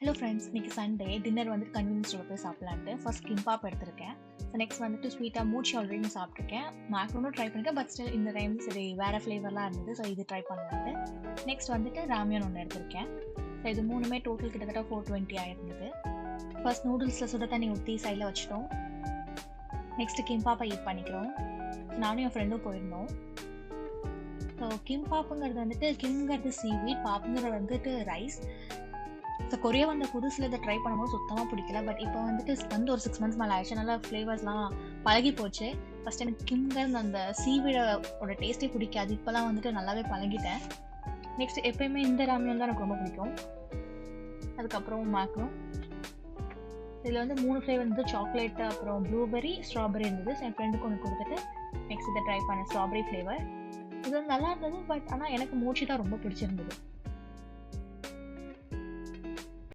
Hello friends இன்னைக்கு Sunday dinner வந்துட்டு convenience போய் சாப்பிட்லான்ட்டு ஃபர்ஸ்ட் கிம்பாப் எடுத்திருக்கேன். ஸோ நெக்ஸ்ட் வந்துட்டு ஸ்வீட்டாக மூச்சி ஆல்ரெடி சாப்பிட்ருக்கேன் மேக்ரோனும் ட்ரை பண்ணிருக்கேன் பட் ஸ்டில் இந்த டைம் சரி வேறு ஃப்ளேவர்லாம் இருந்தது ஸோ இது ட்ரை பண்ணலான்ட்டு. நெக்ஸ்ட் வந்துட்டு ராமியன் ஒன்று எடுத்திருக்கேன். ஸோ இது மூணுமே டோட்டல் கிட்டத்தட்ட ஃபோர் டுவெண்ட்டி ஆயிருந்தது. ஃபர்ஸ்ட் நூடுல்ஸில் சுட தண்ணி ஊற்றி சைடில் வச்சிட்டோம். நெக்ஸ்ட்டு கிம்பாப்பை ஈட் பண்ணிக்கிறோம். நானும் என் ஃப்ரெண்டும் போயிருந்தோம். ஸோ கிம் பாப்புங்கிறது வந்துட்டு கிம்ங்கிறது சீவீட் பாப்புங்கிறது வந்துட்டு ரைஸ் ஸோ கொரியா வந்த புதுசில் இதை ட்ரை பண்ணும்போது சுத்தமாக பிடிக்கல. பட் இப்போ வந்துட்டு வந்து ஒரு சிக்ஸ் மந்த்ஸ் மேலே ஆயிடுச்சு. நல்லா ஃப்ளேவர்ஸ்லாம் பழகி போச்சு. ஃபஸ்ட் எனக்கு கிம்ங்கிறது அந்த சீவீடோட டேஸ்ட்டே பிடிக்காது. இப்போலாம் வந்துட்டு நல்லாவே பழகிட்டேன். நெக்ஸ்ட் எப்பயுமே இந்த ராமியம் தான் எனக்கு ரொம்ப பிடிக்கும். அதுக்கப்புறம் மேக்ரோம் இதில் வந்து மூணு ஃப்ளேவர் வந்து சாக்லேட் அப்புறம் ப்ளூபெரி ஸ்ட்ராபெரி இருந்தது. ஸோ என் ஃப்ரெண்டுக்கு ஒன்று கொடுத்துட்டு நெக்ஸ்ட் இதை ட்ரை பண்ணேன். ஸ்ட்ராபெரி ஃப்ளேவர் இது வந்து நல்லா இருந்தது. பட் ஆனால் எனக்கு மூச்சு தான் ரொம்ப பிடிச்சிருந்தது.